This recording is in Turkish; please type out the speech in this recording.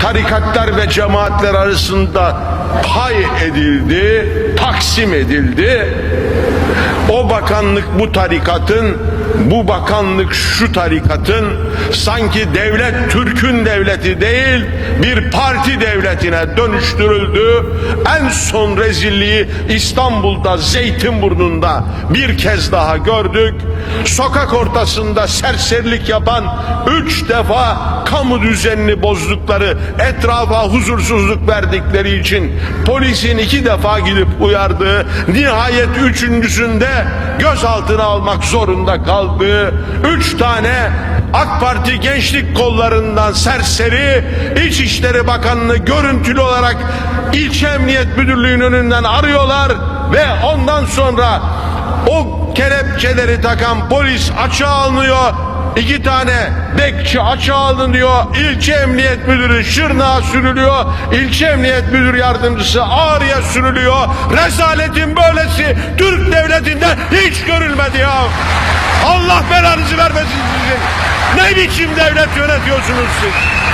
tarikatlar ve cemaatler arasında pay edildi, taksim edildi. O bakanlık bu tarikatın, bu bakanlık şu tarikatın sanki devlet Türk'ün devleti değil bir parti devletine dönüştürüldü. En son rezilliği İstanbul'da Zeytinburnu'nda bir kez daha gördük. Sokak ortasında serserilik yapan üç defa kamu düzenini bozdukları, etrafa huzursuzluk verdikleri için polisin iki defa gidip uyardığı, nihayet üçüncüsünde gözaltına almak zorunda kaldığı üç tane AK Parti gençlik kollarından serseri İçişleri Bakanı'nı görüntülü olarak ilçe emniyet müdürlüğünün önünden arıyorlar ve ondan sonra o kelepçeleri takan polis açığa alınıyor. İki tane bekçi açığa alınıyor. İlçe emniyet müdürü Şırnak'a sürülüyor. İlçe emniyet müdür yardımcısı Ağrı'ya sürülüyor. Rezaletin böylesi Türk devletinde hiç görülmedi ya. Allah belanızı vermesin sizin. Ne biçim devlet yönetiyorsunuz siz?